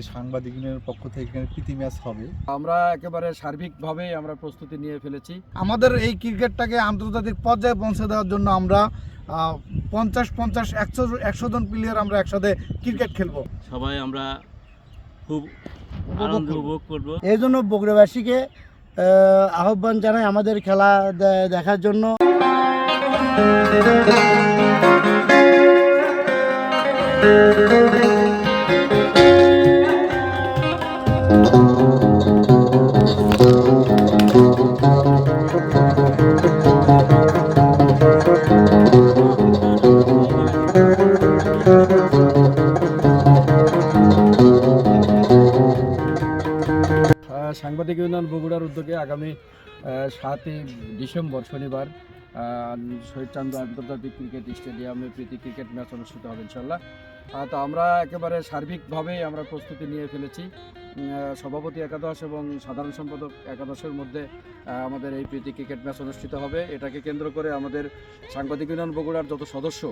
আমাদের সাংবাদিক ইউনিয়নের পক্ষ থেকে এখানে প্রীতি ম্যাচ হবে। আমরা একেবারে সার্বিকভাবে আমরা প্রস্তুতি নিয়ে ফেলেছি। আমাদের এই ক্রিকেটটাকে আন্তর্জাতিক পর্যায়ে পৌঁছে দেওয়ার জন্য আমরা পঞ্চাশ পঞ্চাশ একশো একশো জন প্লেয়ার আমরা একসাথে ক্রিকেট খেলব। সবাই আমরা খুব উপভোগ আনন্দ উপভোগ করব। এই জন্য বগুড়াবাসীকে আহ্বান জানাই আমাদের খেলা দেখার জন্য। আহ, সাংবাদিক ইউনিয়ন বগুড়ার উদ্যোগে আগামী সাতই ডিসেম্বর শনিবার শহীদচন্দ্র আন্তর্জাতিক ক্রিকেট স্টেডিয়ামে প্রীতি ক্রিকেট ম্যাচ অনুষ্ঠিত হবে ইনশাল্লাহ তো আমরা একেবারে সার্বিকভাবে আমরা প্রস্তুতি নিয়ে ফেলেছি। সভাপতি একাদশ এবং সাধারণ সম্পাদক একাদশের মধ্যে আমাদের এই প্রীতি ক্রিকেট ম্যাচ অনুষ্ঠিত হবে। এটাকে কেন্দ্র করে আমাদের সাংবাদিক ইউনিয়ন বগুড়ার যত সদস্য,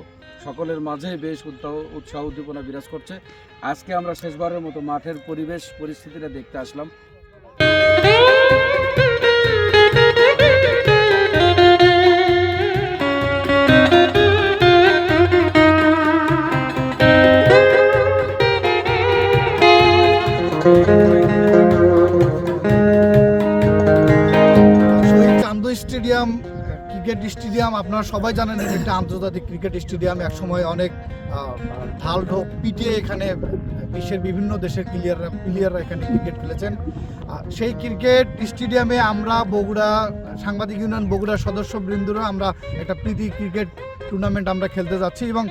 সকলের মাঝে বেশ উৎসাহ উৎসাহ উদ্দীপনা বিরাজ করছে। আজকে আমরা শেষবারের মতো মাঠের পরিবেশ, পরিস্থিতিটা দেখতে আসলাম। স্টেডিয়াম, ক্রিকেট স্টেডিয়াম, আপনারা সবাই জানেন একটা আন্তর্জাতিক ক্রিকেট স্টেডিয়াম। একসময় অনেক ঢাল ঢোক পিটিয়ে এখানে বিশ্বের বিভিন্ন দেশের প্লেয়াররা প্লেয়াররা এখানে ক্রিকেট খেলেছেন। সেই ক্রিকেট স্টেডিয়ামে আমরা বগুড়া, সাংবাদিক ইউনিয়ন বগুড়ার সদস্যবৃন্দরা আমরা একটা প্রীতি ক্রিকেট টুর্নামেন্ট আমরা খেলতে যাচ্ছি এবং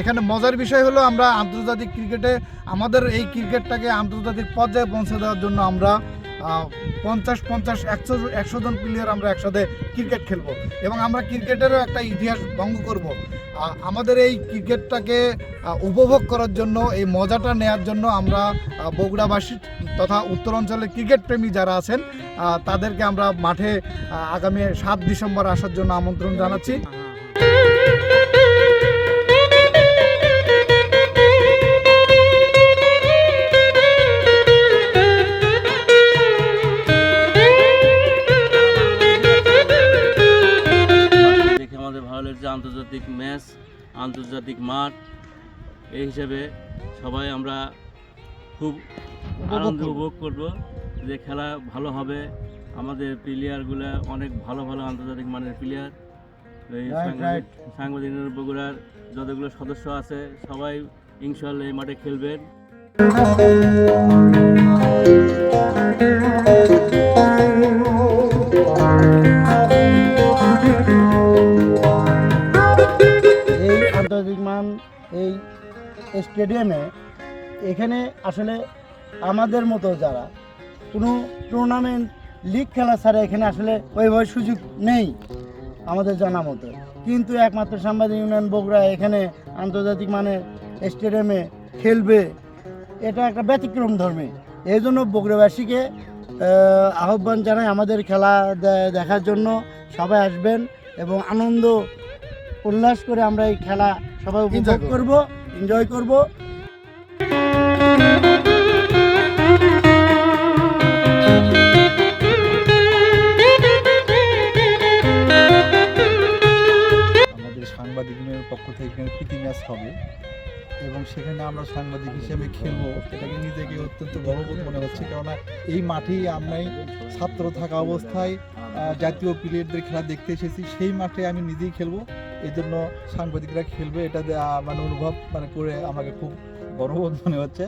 এখানে মজার বিষয় হলো আমরা আন্তর্জাতিক ক্রিকেটে আমাদের এই ক্রিকেটটাকে আন্তর্জাতিক পর্যায়ে পৌঁছে দেওয়ার জন্য আমরা পঞ্চাশ পঞ্চাশ, একশো একশো জন প্লেয়ার আমরা একসাথে ক্রিকেট খেলব। এবং আমরা ক্রিকেটেরও একটা ইতিহাস ভঙ্গ করব। আমাদের এই ক্রিকেটটাকে উপভোগ করার জন্য, এই মজাটা নেয়ার জন্য আমরা বগুড়াবাসী তথা উত্তর অঞ্চলের ক্রিকেট প্রেমী যারা আছেন তাদেরকে আমরা মাঠে আগামী সাত ডিসেম্বর আসার জন্য আমন্ত্রণ জানাচ্ছি। ভালো লেগেছে আন্তর্জাতিক ম্যাচ আন্তর্জাতিক মাঠ এই হিসাবে সবাই আমরা খুব আনন্দ উপভোগ করব যে খেলা ভালো হবে। আমাদের প্লেয়ারগুলো অনেক ভালো ভালো আন্তর্জাতিক মানের প্লেয়ার এই সাংবাদিক বগুড়ার যতগুলো সদস্য আছে সবাই ইনশাল্লাহ এই মাঠে খেলবেন। স্টেডিয়ামে এখানে আসলে আমাদের মতো যারা কোনো টুর্নামেন্ট লিগ খেলা ছাড়া এখানে আসলে ওইভাবে সুযোগ নেই আমাদের জানা মতো। কিন্তু একমাত্র সাংবাদিক ইউনিয়ন বগুড়া এখানে আন্তর্জাতিক মানে স্টেডিয়ামে খেলবে এটা একটা ব্যতিক্রম ধর্মী। এই জন্য বগুড়াবাসীকে আহ্বান জানাই আমাদের খেলা দেখার জন্য সবাই আসবেন এবং আনন্দ উল্লাস করে আমরা এই খেলা সবাই উপভোগ করব। এনজয় করব। আমাদের সাংবাদিক পক্ষ থেকে এখানে প্রীতি ম্যাচ হবে এবং সেখানে আমরা সাংবাদিক হিসেবে খেলব। এটাকে নিজেকে অত্যন্ত গর্ববোধ মনে হচ্ছে, কেননা এই মাঠেই আমরাই ছাত্র থাকা অবস্থায় জাতীয় প্লেয়ারদের খেলা দেখতে এসেছি। সেই মাঠে আমি নিজেই খেলব। এই জন্য সাংবাদিকরা খেলবে, এটা মানে অনুভব মানে করে আমাকে খুব গর্ববোধ মনে হচ্ছে।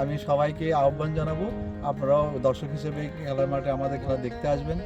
আমি সবাইকে আহ্বান জানাব, আপনারাও দর্শক হিসেবে খেলার মাঠে আমাদের খেলা দেখতে আসবেন।